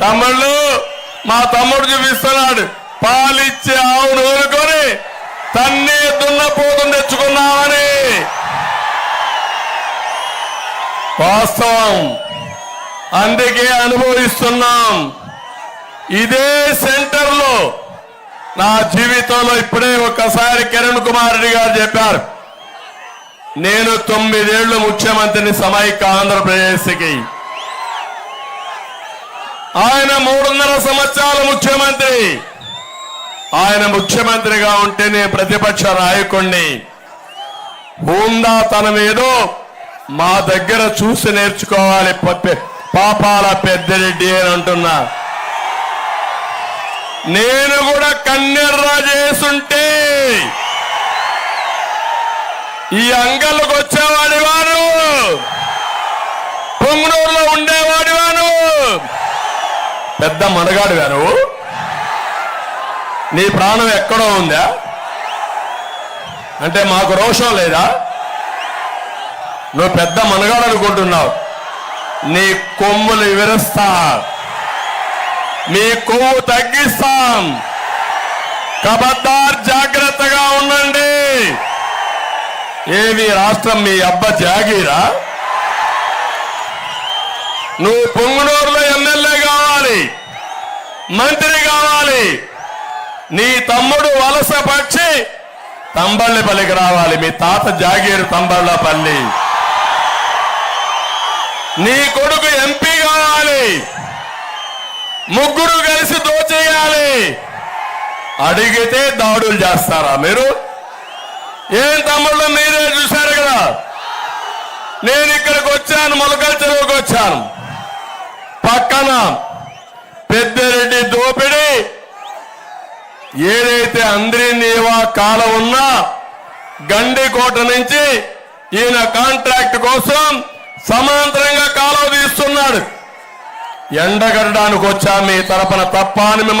తమ్ముళ్ళు మా తమ్ముడు చూపిస్తున్నాడు. పాలిచ్చే ఆవును ఊరుకొని తన్నే దున్నపోతుని తెచ్చుకున్నామని వాస్తవం. అందుకే అనుభవిస్తున్నాం. ఇదే సెంటర్లో నా జీవితంలో ఇప్పుడే ఒక్కసారి కిరణ్ కుమార్ రెడ్డి గారు చెప్పారు. నేను తొమ్మిదేళ్ళు ముఖ్యమంత్రిని సమైక్య ఆంధ్రప్రదేశ్కి. ఆయన మూడున్నర సంవత్సరాల ముఖ్యమంత్రి. ఆయన ముఖ్యమంత్రిగా ఉంటేనే ప్రతిపక్ష నాయకుణ్ణి. హూందాతనం ఏదో మా దగ్గర చూసి నేర్చుకోవాలి పాపాల పెద్దరెడ్డి అని అంటున్నా. నేను కూడా కన్నెర్రా చేసుంటే ఈ అంగళ్ళకు వచ్చేవాడి వారు పొంగునూరులో ఉండేవాడు పెద్ద మనగాడు గారు నీ ప్రాణం ఎక్కడో ఉందా? అంటే మాకు రోషం లేదా? నువ్వు పెద్ద మనగాడు అనుకుంటున్నావు. నీ కొమ్ములు విరుస్తా. నీ కొవ్వు తగ్గిస్తాం. కబద్దార్ జాగ్రత్తగా ఉండండి. ఏవి రాష్ట్రం మీ అబ్బ జాగీరా? నువ్వు పొంగునూరులో మంత్రి కావాలి. నీ తమ్ముడు వలస పక్షి తంబళ్ళపల్లికి రావాలి. మీ తాత జాగీరు తంబళ్ళపల్లి నీ కొడుకు ఎంపీ కావాలి. ముగ్గురు కలిసి దోచేయాలి. అడిగితే దాడులు చేస్తారా మీరు? ఏం తమ్ముళ్ళు మీరే చూశారు కదా? నేను ఇక్కడికి వచ్చాను మొలకల చెరువుకి వచ్చాను. పక్కన పెద్దరెడ్డి దోపిడి. ఏదైతే అందరి నీవా కాల ఉన్నా గండికోట నుంచి ఈయన కాంట్రాక్ట్ కోసం సమాంతరంగా కాలువ తీస్తున్నాడు. ఎండగడడానికి వచ్చా మీ తరపున తప్ప అని మిమ్మల్ని